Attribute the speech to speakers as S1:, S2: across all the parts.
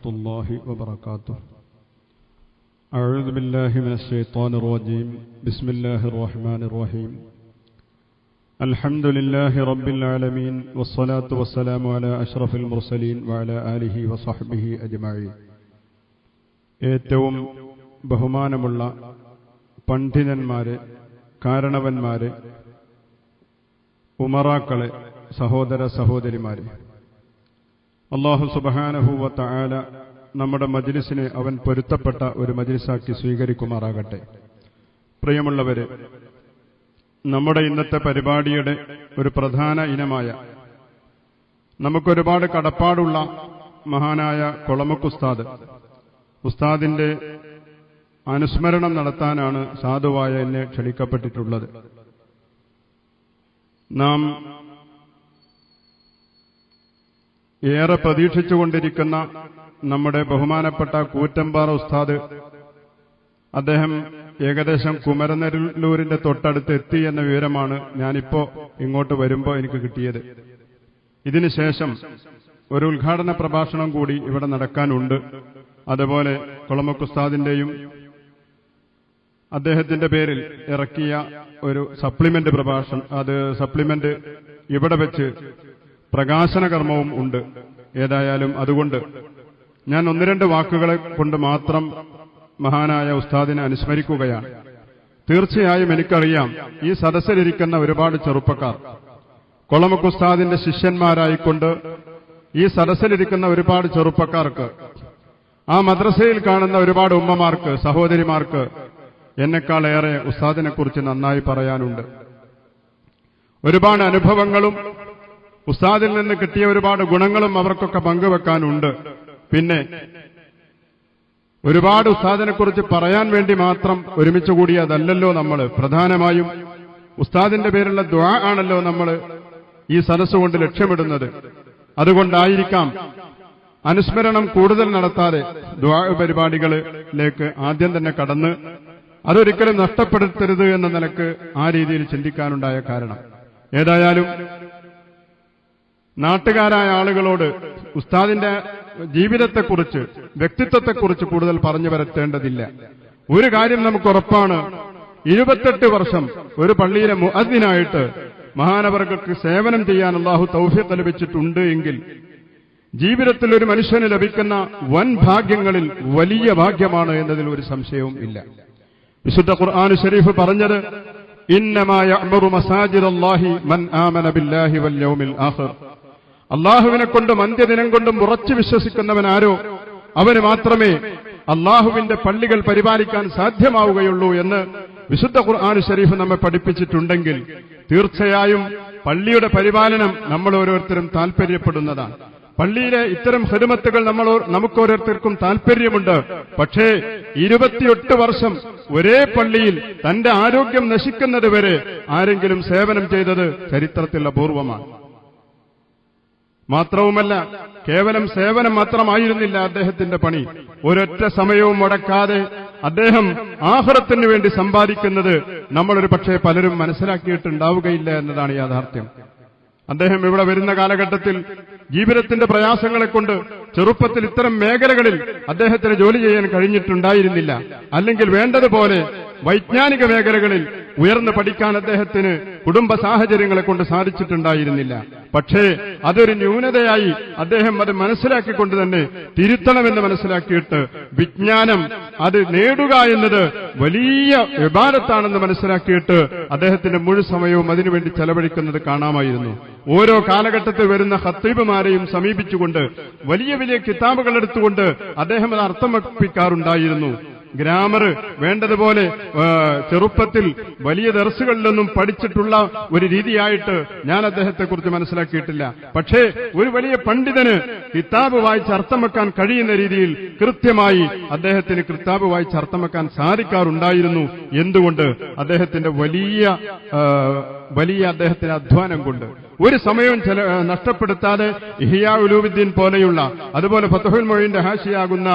S1: ورحمة الله وبركاته أعوذ بالله من الشيطان الرجيم بسم الله الرحمن الرحيم الحمد لله رب العالمين والصلاة والسلام على أشرف المرسلين وعلى آله وصحبه أجمعين ഏറ്റവും ബഹുമാനമുള്ള പണ്ഡിതന്മാരെ കാരണവന്മാരെ ഉമറാക്കളെ സഹോദര സഹോദരിമാരെ അള്ളാഹു സുബഹാനഹൂവത്ത തആല നമ്മുടെ മജ്ലിസിനെ അവൻ പൊരുത്തപ്പെട്ട ഒരു മജ്ലിസാക്കി സ്വീകരിക്കുമാറാകട്ടെ. പ്രിയമുള്ളവരെ നമ്മുടെ ഇന്നത്തെ പരിപാടിയുടെ ഒരു പ്രധാന ഇനമായ നമുക്കൊരുപാട് കടപ്പാടുള്ള മഹാനായ കൊളമക്കുസ്താദ് ഉസ്താദിന്റെ അനുസ്മരണം നടത്താനാണ് സാധുവായ എന്നെ ക്ഷണിക്കപ്പെട്ടിട്ടുള്ളത്. നാം ഏറെ പ്രതീക്ഷിച്ചുകൊണ്ടിരിക്കുന്ന നമ്മുടെ ബഹുമാനപ്പെട്ട കൂറ്റമ്പാറ ഉസ്താദ് അദ്ദേഹം ഏകദേശം കുമരനെല്ലൂരിന്റെ തൊട്ടടുത്ത് എത്തി എന്ന വിവരമാണ് ഞാനിപ്പോ ഇങ്ങോട്ട് വരുമ്പോൾ എനിക്ക് കിട്ടിയത്. ഇതിനുശേഷം ഒരു ഉദ്ഘാടന പ്രഭാഷണം കൂടി ഇവിടെ നടക്കാനുണ്ട്. അതുപോലെ കൊളമക്കുസ്താദിന്റെയും അദ്ദേഹത്തിന്റെ പേരിൽ ഇറക്കിയ ഒരു സപ്ലിമെന്റ് പ്രഭാഷണം അത് സപ്ലിമെന്റ് ഇവിടെ വെച്ച് പ്രകാശന കർമ്മവും ഉണ്ട്. ഏതായാലും അതുകൊണ്ട് ഞാൻ ഒന്ന് രണ്ട് വാക്കുകളെ കൊണ്ട് മാത്രം മഹാനായ ഉസ്താദിനെ അനുസ്മരിക്കുകയാണ്. തീർച്ചയായും എനിക്കറിയാം ഈ സദസ്സിലിരിക്കുന്ന ഒരുപാട് ചെറുപ്പക്കാർ കൊളമക്ക് ഉസ്താദിന്റെ ശിഷ്യന്മാരായിക്കൊണ്ട് ഈ സദസ്സിലിരിക്കുന്ന ഒരുപാട് ചെറുപ്പക്കാർക്ക് ആ മദ്രസയിൽ കാണുന്ന ഒരുപാട് ഉമ്മമാർക്ക് സഹോദരിമാർക്ക് എന്നെക്കാളേറെ ഉസ്താദിനെ കുറിച്ച് നന്നായി പറയാനുണ്ട്. ഒരുപാട് അനുഭവങ്ങളും ഉസ്താദിൽ നിന്ന് കിട്ടിയ ഒരുപാട് ഗുണങ്ങളും അവർക്കൊക്കെ പങ്കുവെക്കാനുണ്ട്. പിന്നെ ഒരുപാട് ഉസ്താദിനെ കുറിച്ച് പറയാൻ വേണ്ടി മാത്രം ഒരുമിച്ച് കൂടിയതല്ലല്ലോ നമ്മൾ പ്രധാനമായും ഉസ്താദിന്റെ പേരുള്ള ദ്വാ ആണല്ലോ നമ്മൾ ഈ സദസ് കൊണ്ട് ലക്ഷ്യമിടുന്നത്. അതുകൊണ്ടായിരിക്കാം അനുസ്മരണം കൂടുതൽ നടത്താതെ ദ്വാ പരിപാടികളിലേക്ക് ആദ്യം തന്നെ കടന്ന് അതൊരിക്കലും നഷ്ടപ്പെടുത്തരുത് എന്ന നിലയ്ക്ക് ആ രീതിയിൽ ചിന്തിക്കാനുണ്ടായ കാരണം. ഏതായാലും നാട്ടുകാരായ ആളുകളോട് ഉസ്താദിന്റെ ജീവിതത്തെക്കുറിച്ച് വ്യക്തിത്വത്തെക്കുറിച്ച് കൂടുതൽ പറഞ്ഞു വരത്തേണ്ടതില്ല. ഒരു കാര്യം നമുക്ക് ഉറപ്പാണ്. ഇരുപത്തെട്ട് വർഷം ഒരു പള്ളിയിലെ മുഅദ്ദിനായിട്ട് മഹാനവർഗൾക്ക് സേവനം ചെയ്യാൻ അള്ളാഹു തൗഫീഖ് ലഭിച്ചിട്ടുണ്ട് എങ്കിൽ ജീവിതത്തിൽ ഒരു മനുഷ്യന് ലഭിക്കുന്ന വൻ ഭാഗ്യങ്ങളിൽ വലിയ ഭാഗ്യമാണ് എന്നതിൽ ഒരു സംശയവും ഇല്ല. വിശുദ്ധ ഖുർആൻ ഷരീഫ് പറഞ്ഞത് ഇന്നമായ മൻ ആമന ബില്ലാഹി വൽ യൗമിൽ ആഖിർ. അള്ളാഹുവിനെ കൊണ്ടും അന്ത്യദിനം കൊണ്ടും ഉറച്ചു വിശ്വസിക്കുന്നവനാരോ അവന് മാത്രമേ അള്ളാഹുവിന്റെ പള്ളികൾ പരിപാലിക്കാൻ സാധ്യമാവുകയുള്ളൂ എന്ന് വിശുദ്ധ ഖുർആൻ ഷരീഫ് നമ്മെ പഠിപ്പിച്ചിട്ടുണ്ടെങ്കിൽ തീർച്ചയായും പള്ളിയുടെ പരിപാലനം നമ്മൾ ഓരോരുത്തരും താൽപര്യപ്പെടുന്നതാണ്. പള്ളിയിലെ ഇത്തരം ഹെരുമത്തുകൾ നമ്മൾ നമുക്ക് ഓരോരുത്തർക്കും താല്പര്യമുണ്ട് പക്ഷേ ഇരുപത്തിയെട്ട് വർഷം ഒരേ പള്ളിയിൽ തന്റെ ആരോഗ്യം നശിക്കുന്നത് വരെ ആരെങ്കിലും സേവനം ചെയ്തത് ചരിത്രത്തിൽ അപൂർവമാണ്. മാത്രവുമല്ല കേവലം സേവനം മാത്രമായിരുന്നില്ല അദ്ദേഹത്തിന്റെ പണി. ഒരൊറ്റ സമയവും മുടക്കാതെ അദ്ദേഹം ആഹ്റത്തിന് വേണ്ടി സമ്പാദിക്കുന്നത് നമ്മളൊരു പക്ഷേ പലരും മനസ്സിലാക്കിയിട്ടുണ്ടാവുകയില്ല എന്നതാണ് യാഥാർത്ഥ്യം. അദ്ദേഹം ഇവിടെ വരുന്ന കാലഘട്ടത്തിൽ ജീവിതത്തിന്റെ പ്രയാസങ്ങളെ കൊണ്ട് ചെറുപ്പത്തിൽ ഇത്തരം മേഖലകളിൽ അദ്ദേഹത്തിന് ജോലി ചെയ്യാൻ കഴിഞ്ഞിട്ടുണ്ടായിരുന്നില്ല. അല്ലെങ്കിൽ വേണ്ടതുപോലെ വൈജ്ഞാനിക മേഖലകളിൽ ഉയർന്നു പഠിക്കാൻ അദ്ദേഹത്തിന് കുടുംബ സാഹചര്യങ്ങളെ കൊണ്ട് സാധിച്ചിട്ടുണ്ടായിരുന്നില്ല. പക്ഷേ അതൊരു ന്യൂനതയായി അദ്ദേഹം അത് മനസ്സിലാക്കിക്കൊണ്ട് തന്നെ തിരുത്തണമെന്ന് മനസ്സിലാക്കിയിട്ട് വിജ്ഞാനം അത് നേടുക എന്നത് വലിയ വിഭാഗത്താണെന്ന് മനസ്സിലാക്കിയിട്ട് അദ്ദേഹത്തിന്റെ മുഴുവൻ സമയവും അതിനുവേണ്ടി ചെലവഴിക്കുന്നത് കാണാമായിരുന്നു. ഓരോ കാലഘട്ടത്തിൽ വരുന്ന ഹത്തീബുമാരെയും സമീപിച്ചുകൊണ്ട് വലിയ വലിയ കിതാബുകൾ എടുത്തുകൊണ്ട് അദ്ദേഹം അത് അർത്ഥമപ്പിക്കാറുണ്ടായിരുന്നു ഗ്രാമർ വേണ്ടതുപോലെ ചെറുപ്പത്തിൽ വലിയ ദർസുകളിലൊന്നും പഠിച്ചിട്ടുള്ള ഒരു രീതിയായിട്ട് ഞാൻ അദ്ദേഹത്തെക്കുറിച്ച് മനസ്സിലാക്കിയിട്ടില്ല. പക്ഷേ ഒരു വലിയ പണ്ഡിതന് കിതാബ് വായിച്ച് അർത്ഥം വെക്കാൻ കഴിയുന്ന രീതിയിൽ കൃത്യമായി അദ്ദേഹത്തിന് കിതാബ് വായിച്ച് അർത്ഥം വെക്കാൻ സാധിക്കാറുണ്ടായിരുന്നു. എന്തുകൊണ്ട്? അദ്ദേഹത്തിന്റെ വലിയ വലിയ അദ്ദേഹത്തിന്റെ അധ്വാനം കൊണ്ട്. ഒരു സമയവും ചില നഷ്ടപ്പെടുത്താതെ ഇഹിയാ ഉലൂബുദ്ദീൻ പോലെയുള്ള അതുപോലെ ഫത്തഹുൽ മൊഴിന്റെ ഹാഷിയാകുന്ന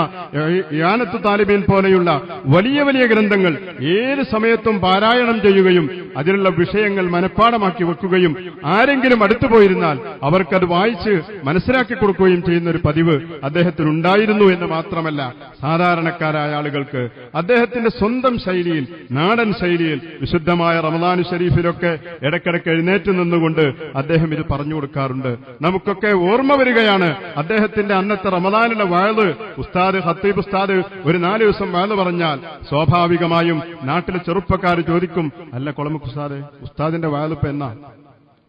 S1: യാനത്ത് താലിബീൻ പോലെയുള്ള പോലുള്ള വലിയ വലിയ ഗ്രന്ഥങ്ങൾ ഏത് സമയത്തും പാരായണം ചെയ്യുകയും അതിലുള്ള വിഷയങ്ങൾ മനഃപ്പാടമാക്കി വെക്കുകയും ആരെങ്കിലും അടുത്തു പോയിരുന്നാൽ അവർക്കത് വായിച്ച് മനസ്സിലാക്കി കൊടുക്കുകയും ചെയ്യുന്ന ഒരു പതിവ് അദ്ദേഹത്തിനുണ്ടായിരുന്നു എന്ന് മാത്രമല്ല സാധാരണക്കാരായ ആളുകൾക്ക് അദ്ദേഹത്തിന്റെ സ്വന്തം ശൈലിയിൽ നാടൻ ശൈലിയിൽ വിശുദ്ധമായ റമദാനു ഷരീഫിലൊക്കെ ഇടയ്ക്കിടയ്ക്ക് എഴുന്നേറ്റ് നിന്നുകൊണ്ട് അദ്ദേഹം ഇത് പറഞ്ഞു കൊടുക്കാറുണ്ട്. നമുക്കൊക്കെ ഓർമ്മ വരികയാണ് അദ്ദേഹത്തിന്റെ അന്നത്തെ റമദാനിലെ വാഴ് ഉസ്താദ് ഹത്തീബ് ഉസ്താദ് ഒരു നാല് ദിവസം വാഴ് പറഞ്ഞാൽ സ്വാഭാവികമായും നാട്ടിലെ ചെറുപ്പക്കാർ ചോദിക്കും അല്ല കൊളമുക്ക് ഉസ്താദ് ഉസ്താദിന്റെ വയലുപ്പ് എന്നാ?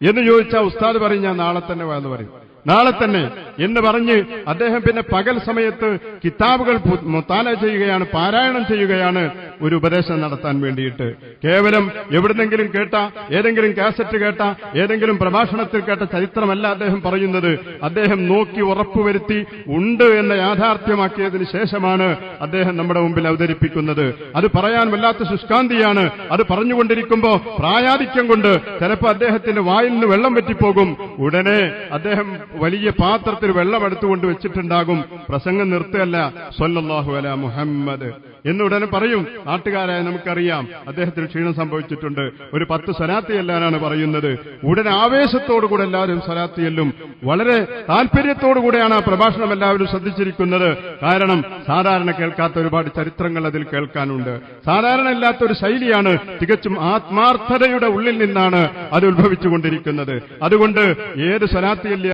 S1: എന്ന് ചോദിച്ചാൽ ഉസ്താദ് പറയും ഞാൻ നാളെ തന്നെ വാഴ് പറയും. നാളെ തന്നെ എന്ന് പറഞ്ഞ് അദ്ദേഹം പിന്നെ പകൽ സമയത്ത് കിതാബുകൾ മുത്താല ചെയ്യുകയാണ് പാരായണം ചെയ്യുകയാണ്. ഒരു ഉപദേശം നടത്താൻ വേണ്ടിയിട്ട്. കേവലം എവിടുന്നെങ്കിലും കേട്ട ഏതെങ്കിലും കാസറ്റ് കേട്ട ഏതെങ്കിലും പ്രഭാഷണത്തിൽ കേട്ട ചരിത്രമല്ല അദ്ദേഹം പറയുന്നത്. അദ്ദേഹം നോക്കി ഉറപ്പുവരുത്തി ഉണ്ട് എന്ന യാഥാർത്ഥ്യമാക്കിയതിന് ശേഷമാണ് അദ്ദേഹം നമ്മുടെ മുമ്പിൽ അവതരിപ്പിക്കുന്നത്. അത് പറയാൻ വല്ലാത്ത ശുഷ്കാന്തിയാണ്. അത് പറഞ്ഞുകൊണ്ടിരിക്കുമ്പോ പ്രായാധിക്യം കൊണ്ട് ചിലപ്പോൾ അദ്ദേഹത്തിന്റെ വായിൽ നിന്ന് വെള്ളം പറ്റിപ്പോകും ഉടനെ അദ്ദേഹം വലിയ പാത്രത്തിൽ വെള്ളം എടുത്തുകൊണ്ട് വെച്ചിട്ടുണ്ടാകും. പ്രസംഗം നിർത്തുകയല്ല. സ്വല്ലാഹു അല മുഹമ്മദ്. എന്ന് ഉടനെ പറയും. നാട്ടുകാരായ നമുക്കറിയാം. അദ്ദേഹത്തിന് ക്ഷീണം സംഭവിച്ചിട്ടുണ്ട്. ഒരു പത്ത് സലാത്ത് ചെല്ലാനാണ് പറയുന്നത്. ഉടനെ ആവേശത്തോടുകൂടെ എല്ലാവരും സലാത്ത് ചെല്ലും വളരെ താല്പര്യത്തോടുകൂടെയാണ് ആ പ്രഭാഷണം എല്ലാവരും ശ്രദ്ധിച്ചിരിക്കുന്നത്. കാരണം സാധാരണ കേൾക്കാത്ത ഒരുപാട് ചരിത്രങ്ങൾ അതിൽ കേൾക്കാനുണ്ട്. സാധാരണ ഇല്ലാത്ത ഒരു ശൈലിയാണ് തികച്ചും ആത്മാർത്ഥതയുടെ ഉള്ളിൽ നിന്നാണ് അത് ഉത്ഭവിച്ചുകൊണ്ടിരിക്കുന്നത്. അതുകൊണ്ട് ഏത് സ്വലാത്തി